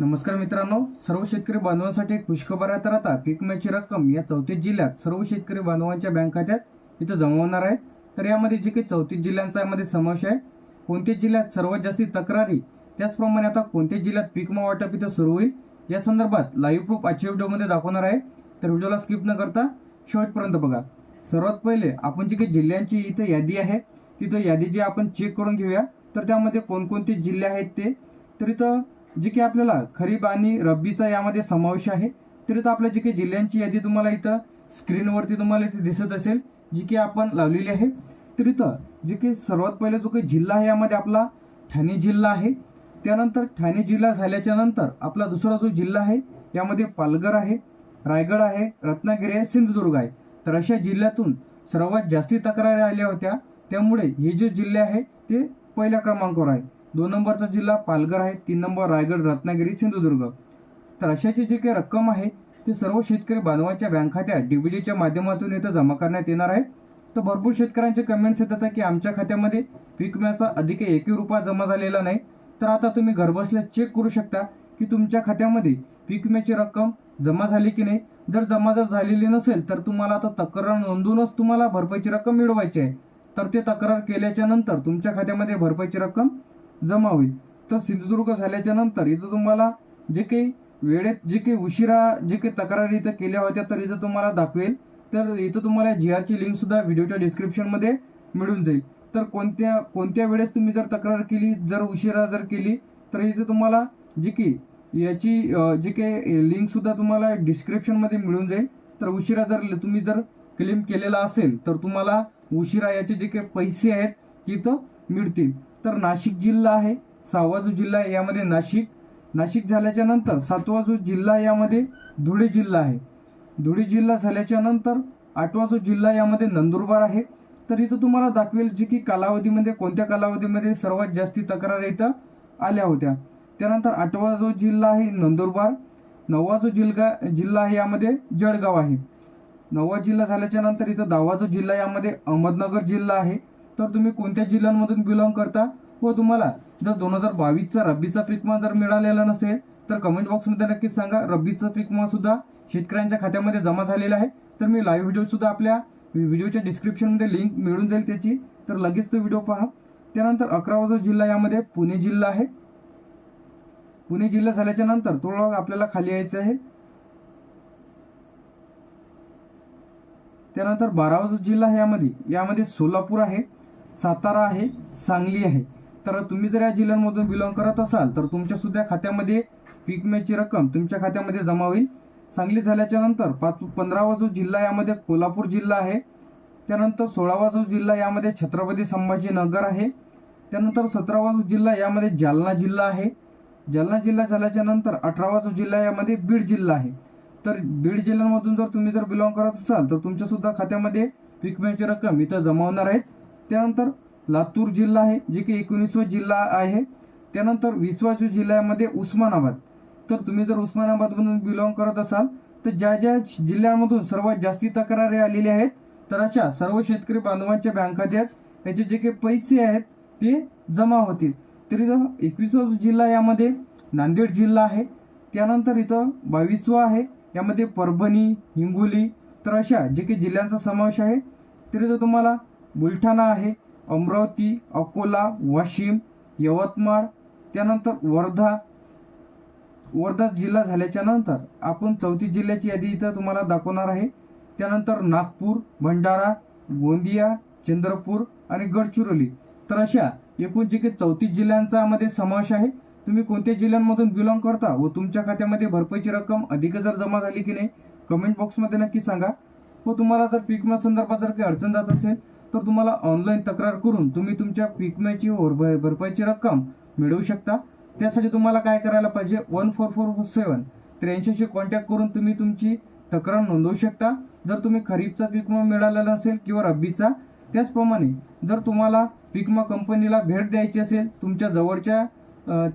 नमस्कार मित्रांनो सर्व शेतकरी बांधवांसाठी एक खुशखबर आहे. तर आता पीक विम्याची रक्कम या चौतीस जिल्ह्यात सर्व शेतकरी बांधवांच्या बँक खात्यात इथं जमा होणार आहे. तर यामध्ये जे काही चौतीस जिल्ह्यांचा यामध्ये समावेश आहे कोणत्या जिल्ह्यात सर्वात जास्ती तक्रारी त्याचप्रमाणे आता कोणत्या जिल्ह्यात पीक विमा वाटप इथं सुरू होईल या संदर्भात लाईव्ह प्रूफ आजच्या व्हिडिओमध्ये दाखवणार आहे. तर व्हिडिओला स्किप न करता शेवटपर्यंत बघा. सर्वात पहिले आपण जी काही जिल्ह्यांची इथं यादी आहे तिथं यादी जी आपण चेक करून घेऊया. तर त्यामध्ये कोणकोणते जिल्हे आहेत ते. तर इथं जे की आपल्याला खरीप आणि रब्बीचा यामध्ये समावेश आहे. तर इथं आपल्या जी काही जिल्ह्यांची यादी तुम्हाला इथं स्क्रीनवरती तुम्हाला इथे दिसत असेल जी की आपण लावलेली आहे. तर इथं जे की सर्वात पहिला जो काही जिल्हा आहे यामध्ये आपला ठाणे जिल्हा आहे. त्यानंतर ठाणे जिल्हा झाल्याच्यानंतर आपला दुसरा जो जिल्हा आहे यामध्ये पालघर आहे रायगड आहे रत्नागिरी आहे सिंधुदुर्ग आहे. तर अशा जिल्ह्यातून सर्वात जास्ती तक्रारी आल्या होत्या. त्यामुळे हे जे जिल्हे आहे ते पहिल्या क्रमांकावर आहे. दोन नंबरचा जिल्हा पालघर आहे तीन नंबर रायगड रत्नागिरी सिंधुदुर्ग. तर अशाची जी काही रक्कम आहे ते सर्व शेतकरी बांधवांच्या बँक खात्यात डीबीडीच्या माध्यमातून इथं जमा करण्यात येणार आहे. तर भरपूर शेतकऱ्यांचे कमेंट्स येतात की आमच्या खात्यामध्ये पीक विम्याचा अधिक एकही रुपया जमा झालेला नाही. तर आता तुम्ही घरबसल्या चेक करू शकता की तुमच्या खात्यामध्ये पीक विम्याची रक्कम जमा झाली की नाही. जर जमा जर झालेली नसेल तर तुम्हाला आता तक्रार नोंदवूनच तुम्हाला भरपाईची रक्कम मिळवायची आहे. तर ते तक्रार केल्याच्यानंतर तुमच्या खात्यामध्ये भरपाईची रक्कम जमा होईल. तर सिंधुदुर्ग झाल्याच्यानंतर इथं तुम्हाला जे काही वेळेत जे काही उशिरा जे काही तक्रारी इथं केल्या होत्या तर इथं तुम्हाला दाखवेल. तर इथं तुम्हाला जी आरची लिंक सुद्धा व्हिडिओच्या डिस्क्रिप्शनमध्ये मिळून जाईल. तर कोणत्या कोणत्या वेळेस तुम्ही जर तक्रार केली जर उशिरा जर केली तर इथं तुम्हाला जी की याची जी काही लिंकसुद्धा तुम्हाला डिस्क्रिप्शनमध्ये मिळून जाईल. तर उशिरा जर तुम्ही जर क्लेम केलेला असेल तर तुम्हाला उशिरा याचे जे काही पैसे आहेत तिथं मिळतील. तर नाशिक जिल्हा आहे. सहावा जो जिल्हा आहे यामध्ये नाशिक. नाशिक झाल्याच्यानंतर सातवा जो जिल्हा यामध्ये धुळे जिल्हा आहे. धुळे जिल्हा झाल्याच्यानंतर आठवा जो जिल्हा यामध्ये नंदुरबार आहे. तर इथं तुम्हाला दाखवेल जे की कालावधीमध्ये कोणत्या कालावधीमध्ये सर्वात जास्ती तक्रार इथं आल्या होत्या. त्यानंतर आठवा जो जिल्हा आहे नंदुरबार. नववा जो जिल्हा जिल्हा आहे यामध्ये जळगाव आहे. नववा जिल्हा झाल्याच्यानंतर इथं दहावा जो जिल्हा यामध्ये अहमदनगर जिल्हा आहे. तर तुम्ही कोणत्या जिल्ह्यांमधून बिलॉंग करता? व तुम्हाला. जर दोन हजार बावीसचा रब्बीचा पीक जर मिळालेला नसेल तर कमेंट बॉक्समध्ये नक्कीच सांगा. रब्बीचा पीक सुद्धा शेतकऱ्यांच्या खात्यामध्ये जमा झालेला आहे. तर मी लाईव्ह व्हिडिओसुद्धा आपल्या व्हिडिओच्या डिस्क्रिप्शनमध्ये लिंक मिळून जाईल त्याची. तर लगेच तो व्हिडिओ पहा. त्यानंतर अकरा वाजता जिल्हा यामध्ये पुणे जिल्हा आहे. पुणे जिल्हा झाल्याच्यानंतर थोडं आपल्याला खाली यायचा आहे. त्यानंतर बारा जो जिल्हा यामध्ये यामध्ये सोलापूर आहे. सातारा आहे सांगली आहे. तर तुम्ही जर या जिल्ह्यांमधून बिलॉंग करत असाल तर तुमच्या सुद्धा खात्यामध्ये पीक विम्याची रक्कम तुमच्या खात्यामध्ये जमा होईल. सांगली झाल्याच्यानंतर पाच पंधरावा जो जिल्हा यामध्ये कोल्हापूर जिल्हा आहे त्यानंतर सोळावा जो जिल्हा यामध्ये छत्रपती संभाजीनगर आहे त्यानंतर सतरावा जो जिल्हा यामध्ये जालना जिल्हा आहे. जालना जिल्हा झाल्याच्यानंतर अठरावा जो जिल्हा यामध्ये बीड जिल्हा आहे. तर बीड जिल्ह्यांमधून जर तुम्ही जर बिलॉंग करत असाल तर तुमच्यासुद्धा खात्यामध्ये पीक विम्याची रक्कम इथं जमा होणार आहेत त्यानंतर लातूर जिल्हा आहे जे की एकोणीसवा जिल्हा आहे. त्यानंतर विसवा जो जिल्ह्यामध्ये उस्मानाबाद. तर तुम्ही जर उस्मानाबादमधून बिलॉंग करत असाल तर ज्या ज्या जिल्ह्यांमधून सर्वात जास्ती तक्रारी आलेल्या आहेत तर अशा सर्व शेतकरी बांधवांच्या बँक खात्यात याचे जे काही पैसे आहेत ते जमा होतील. तर इथं एकवीसवा जिल्हा यामध्ये नांदेड जिल्हा आहे. त्यानंतर इथं बावीसवा आहे यामध्ये परभणी हिंगोली तर अशा जे काही जिल्ह्यांचा समावेश आहे. तर इथं तुम्हाला बुलढाणा आहे अमरावती अकोला वाशिम यवतमाळ त्यानंतर वर्धा. वर्धा जिल्हा झाल्याच्यानंतर आपण चौथी जिल्ह्याची यादी इथं तुम्हाला दाखवणार आहे. त्यानंतर नागपूर भंडारा गोंदिया चंद्रपूर आणि गडचिरोली. तर अशा एकूण जे काही चौतीस जिल्ह्यांचा मध्ये समावेश आहे. तुम्ही कोणत्या जिल्ह्यांमधून बिलॉंग करता व तुमच्या खात्यामध्ये भरपाईची रक्कम अधिक जर जमा झाली की नाही कमेंट बॉक्समध्ये नक्की सांगा. व तुम्हाला जर पीक संदर्भात जर काही अडचण जात असेल तर तुम्हाला ऑनलाईन तक्रार करून तुम्ही तुमच्या पीक विम्याची भर- भरपाईची रक्कम मिळवू शकता. त्यासाठी तुम्हाला काय करायला पाहिजे? वन फोर फोर सेवन त्र्याऐंशीशी कॉन्टॅक्ट करून तुम्ही तुमची तक्रार नोंदवू शकता. जर तुम्ही खरीपचा पीक विमा मिळालेला नसेल किंवा रब्बीचा त्याचप्रमाणे जर तुम्हाला पीक विमा कंपनीला भेट द्यायची असेल तुमच्या जवळच्या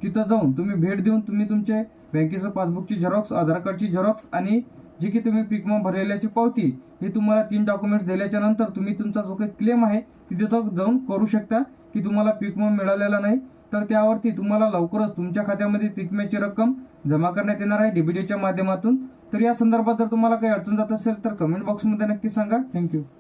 तिथं जाऊन तुम्ही भेट देऊन तुम्ही तुमचे बँकेचं पासबुकची झेरॉक्स आधार कार्डची झेरॉक्स आणि जी की तुम्ही पिकमा भरलेल्याची पावती हे तुम्हाला तीन डॉक्युमेंट्स दिल्याच्या नंतर तुम्ही तुमचा जो काही क्लेम आहे तिथे तो जाऊन करू शकता की तुम्हाला पिकमा मिळालेला नाही. तर त्यावरती तुम्हाला लवकरच तुमच्या खात्यामध्ये पिकम्याची रक्कम जमा करण्यात येणार आहे डीबीटीच्या माध्यमातून. तर या संदर्भात जर तुम्हाला काही अडचण जात असेल तर कमेंट बॉक्समध्ये नक्की सांगा. थँक्यू